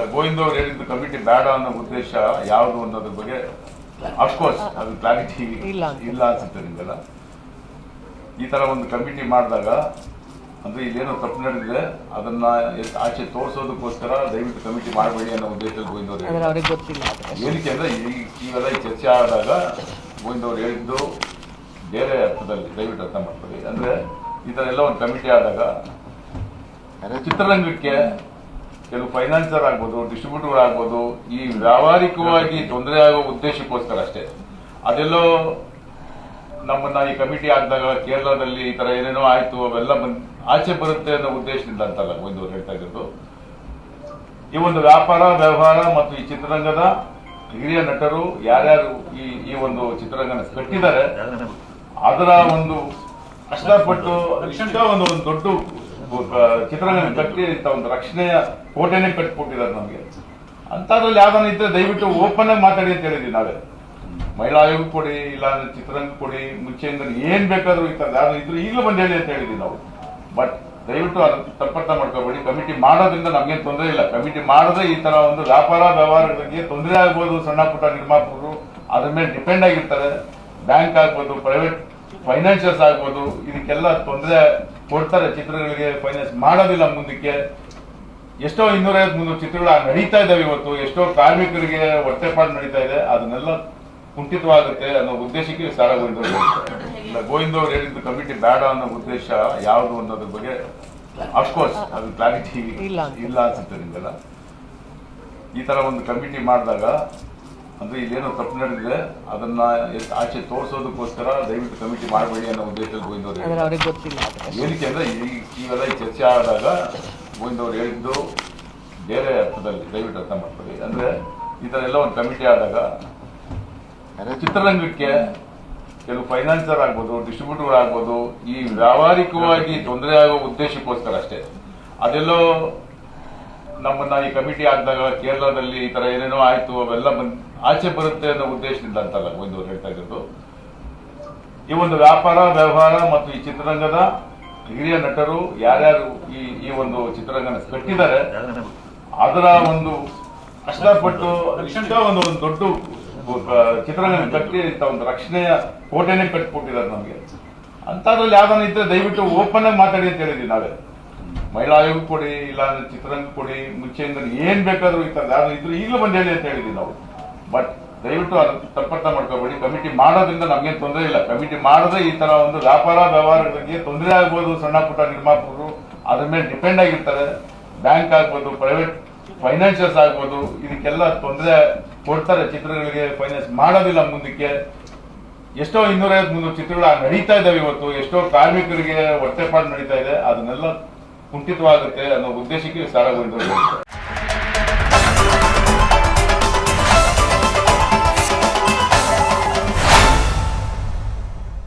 ಇಲ್ಲ ಗೋವಿಂದ ಅವ್ರು ಹೇಳಿದ್ದು ಕಮಿಟಿ ಬೇಡ ಅನ್ನೋ ಉದ್ದೇಶ ಯಾವುದು ಅನ್ನೋದ್ರ ಬಗ್ಗೆ ಅಫ್ಕೋರ್ಸ್ ಅದು ಕ್ಲಾರಿಟಿ ಇಲ್ಲ. ಇಲ್ಲ ಅನ್ಸುತ್ತೆ ನಿಮಗೆಲ್ಲ. ಈ ತರ ಒಂದು ಕಮಿಟಿ ಮಾಡಿದಾಗ ಅಂದ್ರೆ ಇಲ್ಲೇನೋ ತಪ್ಪು ನಡೆದಿದೆ ಅದನ್ನ ಆಚೆ ತೋರಿಸೋದಕ್ಕೋಸ್ಕರ ದಯವಿಟ್ಟು ಕಮಿಟಿ ಮಾಡಬೇಡಿ ಅನ್ನೋ ಉದ್ದೇಶದಲ್ಲಿ ಗೋವಿಂದ ಅವರು ಗೊತ್ತಿಲ್ಲ ಏನಕ್ಕೆ ಅಂದ್ರೆ ಈ ಇವೆಲ್ಲ ಈ ಚರ್ಚೆ ಆದಾಗ ಗೋವಿಂದ ಅವ್ರು ಹೇಳಿದ್ದು ಬೇರೆ ಅರ್ಥದಲ್ಲಿ ದಯವಿಟ್ಟು ಅರ್ಥ ಮಾಡ್ಕೊಳ್ಳಿ. ಅಂದ್ರೆ ಈ ತರ ಎಲ್ಲ ಒಂದು ಕಮಿಟಿ ಆದಾಗ ಚಿತ್ರರಂಗಕ್ಕೆ ಕೆಲವು ಫೈನಾನ್ಸರ್ ಆಗ್ಬೋದು ಡಿಸ್ಟ್ರಿಬ್ಯೂಟರ್ ಆಗ್ಬೋದು, ಈ ವ್ಯಾವಹಾರಿಕವಾಗಿ ತೊಂದರೆ ಆಗೋ ಉದ್ದೇಶಕ್ಕೋಸ್ಕರ ಅಷ್ಟೇ. ಅದೆಲ್ಲೋ ನಮ್ಮನ್ನ ಈ ಕಮಿಟಿ ಆದಾಗ ಕೇರಳದಲ್ಲಿ ಈ ತರ ಏನೇನೋ ಆಯ್ತು, ಅವೆಲ್ಲ ಆಚೆ ಬರುತ್ತೆ ಅನ್ನೋ ಉದ್ದೇಶದಿಂದ ಅಂತಲ್ಲ ಒಂದು ಹೇಳ್ತಾ ಇರೋದು. ಈ ಒಂದು ವ್ಯಾಪಾರ, ವ್ಯವಹಾರ ಮತ್ತು ಈ ಚಿತ್ರರಂಗದ ಹಿರಿಯ ನಟರು ಯಾರ್ಯಾರು ಈ ಈ ಒಂದು ಚಿತ್ರರಂಗನ ಕಟ್ಟಿದ್ದಾರೆ, ಅದರ ಒಂದು ಕಷ್ಟಪಟ್ಟು ಒಂದು ಒಂದು ದೊಡ್ಡ ಆ, ಚಿತ್ರರಂಗನ ಕಟ್ಟಿ ಇಂಥ ಒಂದು ರಕ್ಷಣೆಯ ಕೋಟೆನೇ ಕಟ್ಟಿಕೊಟ್ಟಿದ್ದಾರೆ ನಮಗೆ. ಅಂತದ್ರಲ್ಲಿ ಯಾವ್ದಾನ ಇದ್ರೆ ದಯವಿಟ್ಟು ಓಪನ್ ಆಗಿ ಮಾತಾಡಿ ಅಂತ ಹೇಳಿದ್ವಿ ನಾವೇ. ಮಹಿಳಾ ಆಯೋಗ ಕೊಡಿ ಇಲ್ಲ ಅಂದ್ರೆ ಚಿತ್ರರಂಗ ಕೊಡಿ ಮುಂಚೆಯಿಂದ ಏನ್ ಬೇಕಾದ್ರೂ ಈ ಯಾರು ಇದ್ರು ಈಗಲೂ ಬಂದು ಹೇಳಿ ಅಂತ ಹೇಳಿದ್ವಿ ನಾವು. ಬಟ್ ದಯವಿಟ್ಟು ಅದು ತಪ್ಪರ್ಥ ಮಾಡ್ಕೋಬೇಡಿ. ಕಮಿಟಿ ಮಾಡೋದ್ರಿಂದ ನಮ್ಗೇನು ತೊಂದರೆ ಇಲ್ಲ. ಕಮಿಟಿ ಮಾಡಿದ್ರೆ ಈ ತರ ಒಂದು ವ್ಯಾಪಾರ ವ್ಯವಹಾರಗಳಿಗೆ ತೊಂದರೆ ಆಗ್ಬೋದು ಸಣ್ಣ ಪುಟ್ಟ ನಿರ್ಮಾಪಕರು. ಅದ್ರ ಮೇಲೆ ಡಿಪೆಂಡ್ ಆಗಿರ್ತಾರೆ. ಬ್ಯಾಂಕ್ ಆಗ್ಬೋದು ಪ್ರೈವೇಟ್ ಫೈನಾನ್ಷಿಯಲ್ಸ್ ಆಗ್ಬೋದು, ಇದಕ್ಕೆಲ್ಲ ತೊಂದರೆ ಕೊಡ್ತಾರೆ ಚಿತ್ರಗಳಿಗೆ ಫೈನಾನ್ಸ್ ಮಾಡೋದಿಲ್ಲ ಮುಂದಕ್ಕೆ ಎಷ್ಟೋ ಇನ್ನೂರೈವತ್ತು ಮುನ್ನೂರು ಚಿತ್ರಗಳು ನಡೀತಾ ಇದ್ದಾವೆ ಇವತ್ತು, ಎಷ್ಟೋ ಕಾರ್ಮಿಕರಿಗೆ ಹೊಟ್ಟೆಪಾಡು ನಡೀತಾ ಇದೆ, ಅದನ್ನೆಲ್ಲ ಕುಂಠಿತವಾಗುತ್ತೆ ಅನ್ನೋ ಉದ್ದೇಶಕ್ಕೆ ಸಾರ ಗೋವಿಂದ ಗೋವಿಂದ ಅವ್ರು ಹೇಳಿದ್ದು ಕಮಿಟಿ ಬೇಡ ಅನ್ನೋ ಉದ್ದೇಶ ಯಾವುದು ಅನ್ನೋದ್ರ ಬಗ್ಗೆ ಅಫ್ಕೋರ್ಸ್ ಅದು ಕ್ಲಾರಿಟಿ. ಇಲ್ಲ ಅನ್ಸುತ್ತೆ ನಿಮ್ಗೆಲ್ಲ ಈ ತರ ಒಂದು ಕಮಿಟಿ ಮಾಡಿದಾಗ ಅಂದ್ರೆ ಇಲ್ಲೇನೋ ತಪ್ಪು ನಡೆದಿದೆ ಅದನ್ನ ಆಚೆ ತೋರಿಸೋದಕ್ಕೋಸ್ಕರ ದಯವಿಟ್ಟು ಕಮಿಟಿ ಮಾಡಬೇಡಿ ಅನ್ನೋ ಉದ್ದೇಶದಲ್ಲಿ ಗೋವಿಂದ ಅವ್ರಿಗೆ ಗೊತ್ತಿಲ್ಲ. ಏನಕ್ಕೆ ಅಂದ್ರೆ ಈ- ಇವೆಲ್ಲ ಚರ್ಚೆ ಆದಾಗ ಗೋವಿಂದ ಅವ್ರು ಹೇಳಿದ್ದು ಬೇರೆ ಅರ್ಥದಲ್ಲಿ ದಯವಿಟ್ಟು ಅರ್ಥ ಮಾಡ್ಕೊಳ್ಳಿ. ಅಂದ್ರೆ ಈ ತರ ಎಲ್ಲ ಒಂದು ಕಮಿಟಿ ಆದಾಗ ಚಿತ್ರರಂಗಕ್ಕೆ ಕೆಲವು ಫೈನಾನ್ಸರ್ ಆಗ್ಬೋದು ಡಿಸ್ಟ್ರಿಬ್ಯೂಟರ್ ಆಗ್ಬೋದು ಈ ವ್ಯಾವಹಾರಿಕವಾಗಿ ತೊಂದರೆ ಆಗೋ ಉದ್ದೇಶಕ್ಕೋಸ್ಕರ ಅಷ್ಟೇ. ಅದೆಲ್ಲೋ ನಮ್ಮನ್ನ ಈ ಕಮಿಟಿ ಆದಾಗ ಕೇರಳದಲ್ಲಿ ಈ ತರ ಏನೇನೋ ಆಯ್ತು, ಅವೆಲ್ಲ ಬಂದ್ ಆಚೆ ಬರುತ್ತೆ ಅನ್ನೋ ಉದ್ದೇಶದಿಂದ ಅಂತಲ್ಲ ಒಂದು ಹೇಳ್ತಾ ಇರೋದು. ಈ ಒಂದು ವ್ಯಾಪಾರ, ವ್ಯವಹಾರ ಮತ್ತು ಈ ಚಿತ್ರರಂಗದ ಹಿರಿಯ ನಟರು ಯಾರ್ಯಾರು ಈ ಈ ಒಂದು ಚಿತ್ರರಂಗನ ಕಟ್ಟಿದ್ದಾರೆ, ಅದರ ಒಂದು ಕಷ್ಟಪಟ್ಟು ಒಂದು ಒಂದು ದೊಡ್ಡ ಚಿತ್ರರಂಗ ಚಿತ್ರರಂಗನ ಕಟ್ಟಿ ಇಂಥ ಒಂದು ರಕ್ಷಣೆಯ ಕೋಟೆನೇ ಕಟ್ಟಿಕೊಟ್ಟಿದ್ದಾರೆ ನಮಗೆ. ಅಂತದ್ರಲ್ಲಿ ಯಾವ್ದಾನ ಇದ್ರೆ ದಯವಿಟ್ಟು ಓಪನ್ ಆಗಿ ಮಾತಾಡಿ ಅಂತ ಹೇಳಿದ್ವಿ ನಾವೇ. ಮಹಿಳಾ ಆಯೋಗ ಕೊಡಿ ಇಲ್ಲ ಅಂದ್ರೆ ಚಿತ್ರರಂಗ ಕೊಡಿ ಮುಂಚೆಯಿಂದ ಏನ್ ಬೇಕಾದ್ರೂ ಈ ಥರದ್ದು ಯಾರು ಇದ್ರು ಈಗಲೂ ಬಂದೇಳಿ ಅಂತ ಹೇಳಿದ್ವಿ ನಾವು. ಬಟ್ ದಯವಿಟ್ಟು ಅದನ್ನು ತಪ್ಪರ್ಥ ಮಾಡ್ಕೋಬೇಡಿ. ಕಮಿಟಿ ಮಾಡೋದ್ರಿಂದ ನಮ್ಗೇನು ತೊಂದರೆ ಇಲ್ಲ. ಕಮಿಟಿ ಮಾಡದೆ ಈ ತರ ಒಂದು ವ್ಯಾಪಾರ, ವ್ಯವಹಾರಗಳಿಗೆ ತೊಂದರೆ ಆಗ್ಬೋದು, ಸಣ್ಣ ಪುಟ್ಟ ನಿರ್ಮಾಪಕರು. ಅದ್ರ ಮೇಲೆ ಡಿಪೆಂಡ್ ಆಗಿರ್ತಾರೆ. ಬ್ಯಾಂಕ್ ಆಗ್ಬೋದು ಪ್ರೈವೇಟ್ ಫೈನಾನ್ಷಿಯಲ್ಸ್ ಆಗ್ಬೋದು. ಇದಕ್ಕೆಲ್ಲ ತೊಂದರೆ ಕೊಡ್ತಾರೆ ಚಿತ್ರಗಳಿಗೆ. ಫೈನಾನ್ಸ್ ಮಾಡೋದಿಲ್ಲ ಮುಂದಕ್ಕೆ. ಎಷ್ಟೋ ಇನ್ನೂರೈವತ್ತು ಮುನ್ನೂರು ಚಿತ್ರಗಳು ನಡೀತಾ ಇದಾವೆ ಇವತ್ತು. ಎಷ್ಟೋ ಕಾರ್ಮಿಕರಿಗೆ ಹೊಟ್ಟೆಪಾಡು ನಡೀತಾ ಇದೆ. ಅದನ್ನೆಲ್ಲ ಕುಂಠಿತವಾಗುತ್ತೆ ಅನ್ನೋ ಉದ್ದೇಶಕ್ಕೆ ಸಾಲ.